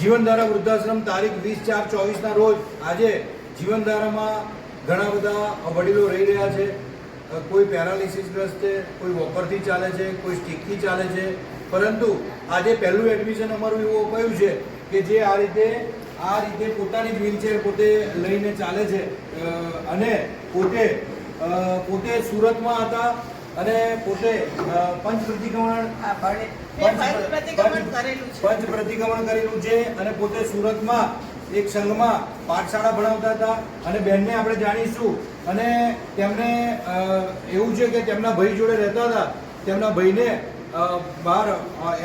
જીવનધારા વૃદ્ધાશ્રમ તારીખ વીસ ચાર ચોવીસના રોજ આજે જીવનધારામાં ઘણા બધા વડીલો રહી રહ્યા છે. કોઈ કોઈ પેરાલિસિસગ્રસ્ત છે, કોઈ વોકરથી ચાલે છે, કોઈ સ્ટીકથી ચાલે છે. પરંતુ આજે પહેલું એડમિશન અમારું એવું કયું છે કે જે આ રીતે આ રીતે પોતાની જ વ્હીલચેર પોતે લઈને ચાલે છે. અને પોતે પોતે સુરતમાં હતા અને પોતે પંચ પ્રતિક્રમણ આ ભણે મેં પંચ પ્રતિક્રમણ કરેલું છે. પંચ પ્રતિક્રમણ કરેલું છે અને પોતે સુરતમાં એક સંઘમાં પાઠશાળા ભણાવતા હતા અને બેનને આપણે જાણીશું. અને તેમને એવું છે કે તેમના ભાઈ જોડે રહેતા હતા. તેમના ભાઈને બહાર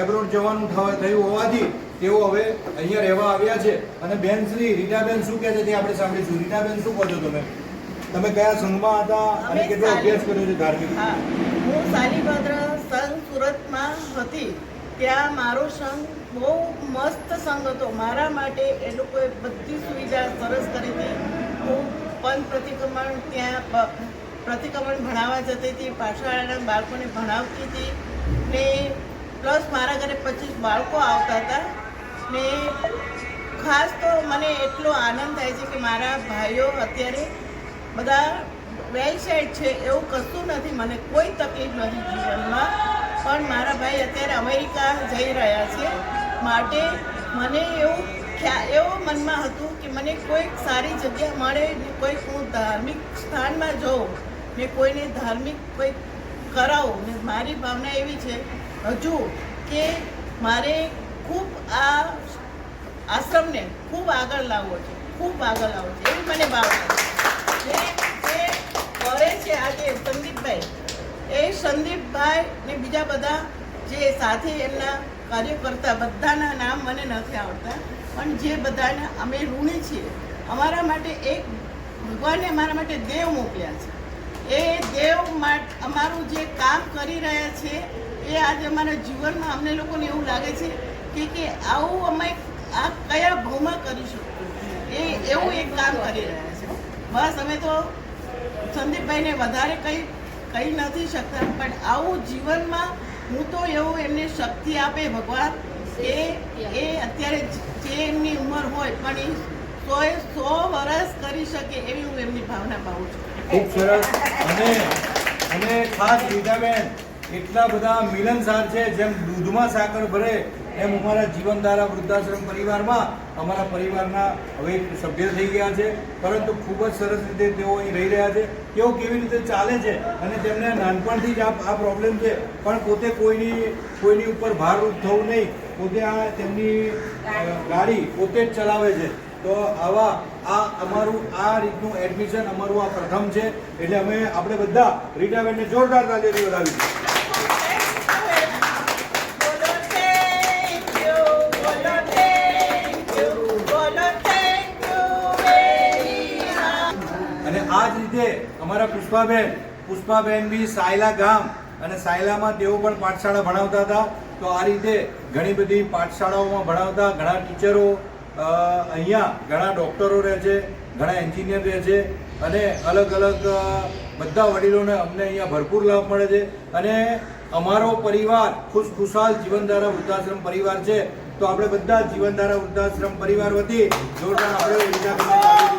એબ્રોડ જવાનું થયું હોવાથી તેઓ હવે અહીંયા રહેવા આવ્યા છે. અને બેન શ્રી રીટાબેન શું કહે છે તે આપણે સાંભળીશું. રીટાબેન શું કહો છો તમે? તમે કયા સંઘમાં હતા અને કેટલો અભ્યાસ કર્યો છે ધાર્મિક? હું સાલીભદ્ર સંઘ સુરતમાં હતી. ત્યાં મારો સંઘ બહુ મસ્ત સંઘ હતો. મારા માટે એ લોકોએ બધી સુવિધા સરસ કરી હતી. હું પંચ પ્રતિક્રમણ ત્યાં પ્રતિક્રમણ ભણાવવા જતી હતી. પાઠશાળાના બાળકોને ભણાવતી હતી. ને પ્લસ મારા ઘરે પચીસ બાળકો આવતા હતા. ને ખાસ તો મને એટલો આનંદ થાય છે કે મારા ભાઈઓ અત્યારે બધા વેલ સેટ છે એવું કશું નથી, મને કોઈ તકલીફ નથી જીવનમાં. પણ મારા ભાઈ અત્યારે અમેરિકા જઈ રહ્યા છે માટે મને એવું ખ્યાલ એવું મનમાં હતું કે મને કોઈક સારી જગ્યા મળે, ને કોઈક હું ધાર્મિક સ્થાનમાં જાઉં, ને કોઈને ધાર્મિક કોઈક કરાવું. ને મારી ભાવના એવી છે હજુ કે મારે ખૂબ આ આશ્રમને ખૂબ આગળ લાવવો છે, ખૂબ આગળ લાવવો છે. એવી મને ભાવના છે. જે કરે છે આજે સંદીપભાઈ, એ સંદીપભાઈ ને બીજા બધા જે સાથે એમના કાર્યકર્તા બધાના નામ મને નથી આવડતા, પણ જે બધાને અમે ઋણી છીએ, અમારા માટે એક ભગવાને અમારા માટે દેવ મોકલ્યા છે. એ દેવ માટે અમારું જે કામ કરી રહ્યા છે, એ આજે અમારા જીવનમાં અમને લોકોને એવું લાગે છે કે કે આવું અમે આ કયા ભાવમાં કરીશું એ એવું એક કામ કરી રહ્યા બસ અમે તો સંદીપભાઈને વધારે કંઈ કહી નથી શકતા, પણ આવું જીવનમાં હું તો એવું એમને શક્તિ આપે ભગવાન કે એ અત્યારે જે એમની ઉંમર હોય પણ એ સોએ સો વર્ષ કરી શકે એવી હું એમની ભાવના પાઉં છું. ખૂબ સરસ. અને અને ખાસ રીટાબેન એટલા બધા મિલનસાર છે જેમ દૂધમાં સાકર ભરે એમ અમારા જીવનધારા વૃદ્ધાશ્રમ પરિવારમાં અમારા પરિવારના હવે સભ્ય થઈ ગયા છે. પરંતુ ખૂબ જ સરસ રીતે તેઓ અહીં રહી રહ્યા છે. તેઓ કેવી રીતે ચાલે છે અને તેમને નાનપણથી જ આ પ્રોબ્લેમ છે. પણ પોતે કોઈની કોઈની ઉપર ભારરૂપ થવું નહીં. પોતે આ તેમની ગાડી પોતે જ ચલાવે છે. તો આવા આ અમારું આ રીતનું એડમિશન અમારું આ પ્રથમ છે. એટલે અમે આપણે બધા રીટાબેનને જોરદાર તાલીઓ વધાવીશું અમારા પુષ્પાબેન પુષ્પાબેન બી સાયલા ગામ અને સાયલામાં તેઓ પણ પાઠશાળા ભણાવતા હતા. તો આ રીતે ઘણી બધી પાઠશાળાઓમાં ભણાવતા, ઘણા ટીચરો અહીંયા ઘણા ડૉક્ટરો રહે છે, ઘણા એન્જિનિયર રહે છે અને અલગ અલગ બધા વડીલોને અમને અહીંયા ભરપૂર લાભ મળે છે. અને અમારો પરિવાર ખુશખુશાલ જીવનધારા વૃદ્ધાશ્રમ પરિવાર છે. તો આપણે બધા જીવનધારા વૃદ્ધાશ્રમ પરિવાર વતી જોરદાર આપણે